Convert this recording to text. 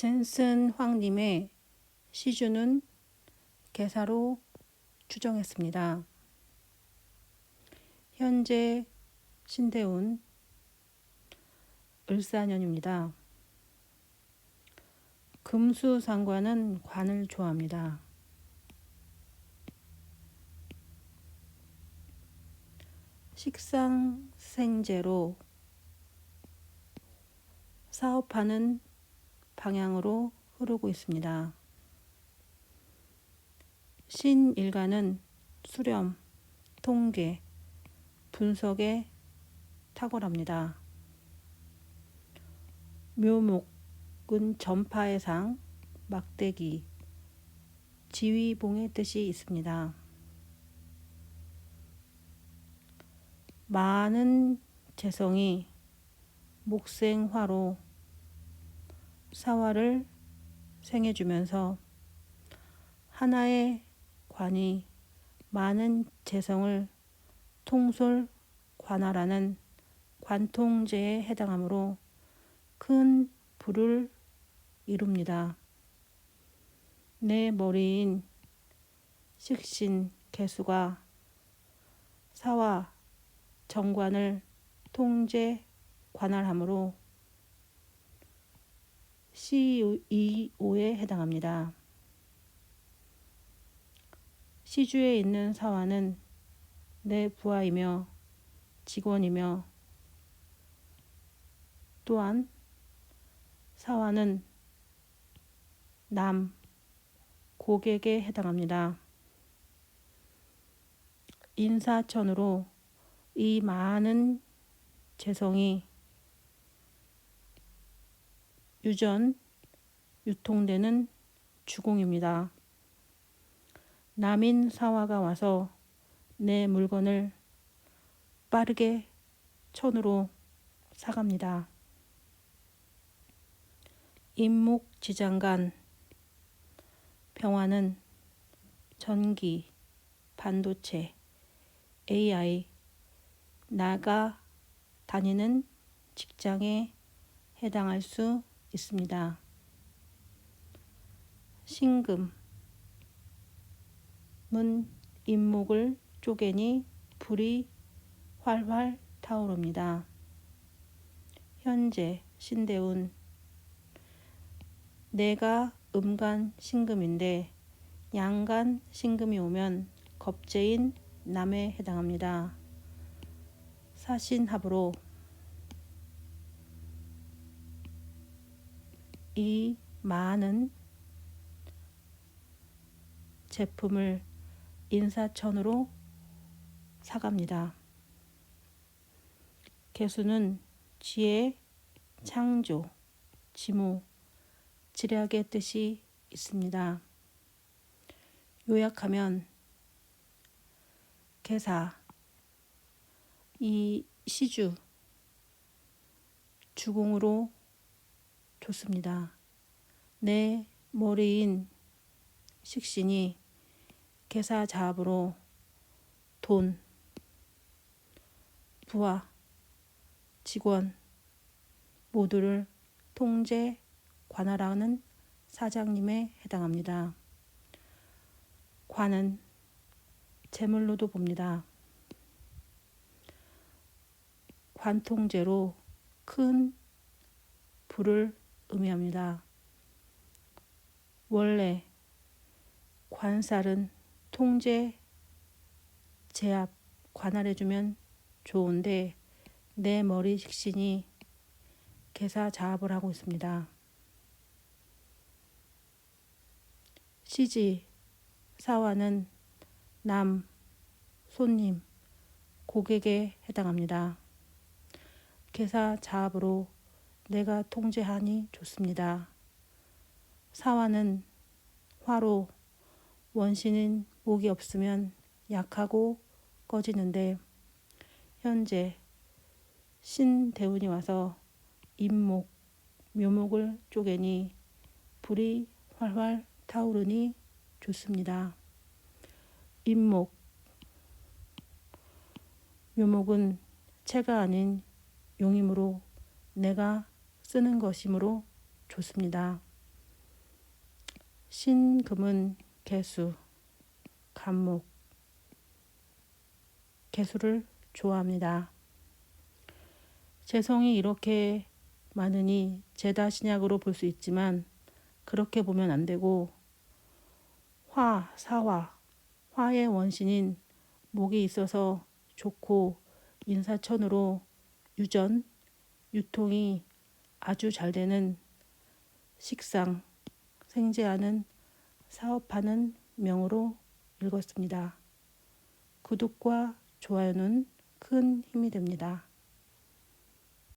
젠슨 황님의 시주는 개사로 추정했습니다. 현재 신대운 을사년입니다. 금수상관은 관을 좋아합니다. 식상생제로 사업하는 방향으로 흐르고 있습니다. 신일가는 수렴, 통계, 분석에 탁월합니다. 묘목은 전파의 상, 막대기, 지휘봉의 뜻이 있습니다. 많은 재성이 목생화로 사화를 생해주면서 하나의 관이 많은 재성을 통솔 관할하는 관통제에 해당하므로 큰 부를 이룹니다. 내 머리인 식신 개수가 사와 정관을 통제 관할하므로 C2오에 해당합니다. 시주에 있는 사화는 내 부하이며 직원이며 또한 사화는 남, 고객에 해당합니다. 인사천으로 이 많은 재성이 유전, 유통되는 주공입니다. 남인 사화가 와서 내 물건을 빠르게 천으로 사갑니다. 임목지장간 병화는 전기, 반도체, AI, 나가 다니는 직장에 해당할 수 있습니다. 신금은 임목을 쪼개니 불이 활활 타오릅니다. 현재 신대운 내가 음간 신금인데 양간 신금이 오면 겁재인 남에 해당합니다. 사신합으로 이 많은 제품을 인사천으로 사갑니다. 개수는 지혜, 창조, 지무, 지략의 뜻이 있습니다. 요약하면 개사, 이 시주, 주공으로 좋습니다. 내 머리인 식신이 개사 자합으로 돈, 부하, 직원 모두를 통제, 관할하는 사장님에 해당합니다. 관은 재물로도 봅니다. 관통제로 큰 부를 의미합니다. 원래 관살은 통제, 제압, 관할해주면 좋은데 내 머리 식신이 개사 자합을 하고 있습니다. 시지, 사화는 남, 손님, 고객에 해당합니다. 개사 자합으로 내가 통제하니 좋습니다. 사화는 화로, 원신인 목이 없으면 약하고 꺼지는데 현재 신대운이 와서 임목, 묘목을 쪼개니 불이 활활 타오르니 좋습니다. 임목, 묘목은 채가 아닌 용이므로 내가 쓰는 것이므로 좋습니다. 신금은 개수, 간목, 개수를 좋아합니다. 재성이 이렇게 많으니 제다 신약으로 볼 수 있지만 그렇게 보면 안 되고 화, 사화, 화의 원신인 목이 있어서 좋고 인사천으로 유전, 유통이 아주 잘 되는 식상, 생재하는 사업하는 명으로 읽었습니다. 구독과 좋아요는 큰 힘이 됩니다.